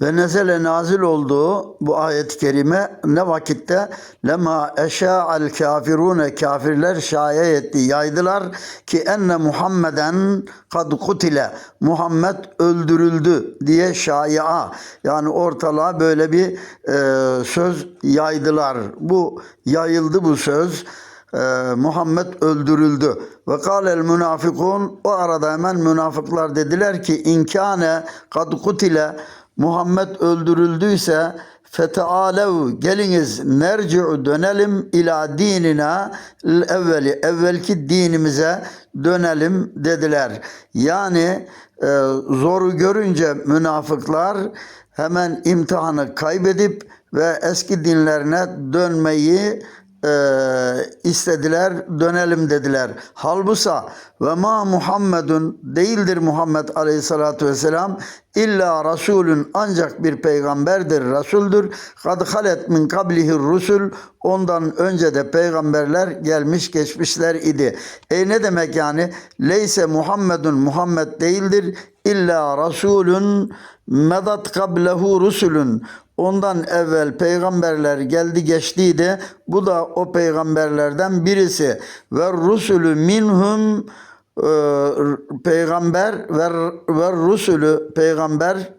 Ve nezele nazil olduğu bu ayet-i kerime ne vakitte lema eşa'al kafirune kafirler şaya etti yaydılar ki enne Muhammeden kad kutile Muhammed öldürüldü diye şaya yani ortalığa böyle bir e, söz yaydılar. Bu yayıldı bu söz. Ee, Muhammed öldürüldü. Ve kâlel münafikun o arada hemen münafıklar dediler ki inkâne kad kutile Muhammed öldürüldüyse fetealev geliniz nerci'u dönelim ila dinina evveli evvelki dinimize dönelim dediler. Yani e, zoru görünce münafıklar hemen imtihanı kaybedip ve eski dinlerine dönmeyi e, istediler dönelim dediler. Halbusa ve ma Muhammedun değildir Muhammed aleyhissalatu vesselam illa rasulün ancak bir peygamberdir, rasuldür. Kad halet min kablihi rusul ondan önce de peygamberler gelmiş geçmişler idi. E ne demek yani? Leyse Muhammedun Muhammed değildir illa rasulün medat kablehu rusulün Ondan evvel peygamberler geldi geçtiydi. Bu da o peygamberlerden birisi. Ve rusulü minhum e, peygamber ve ve rusulü peygamber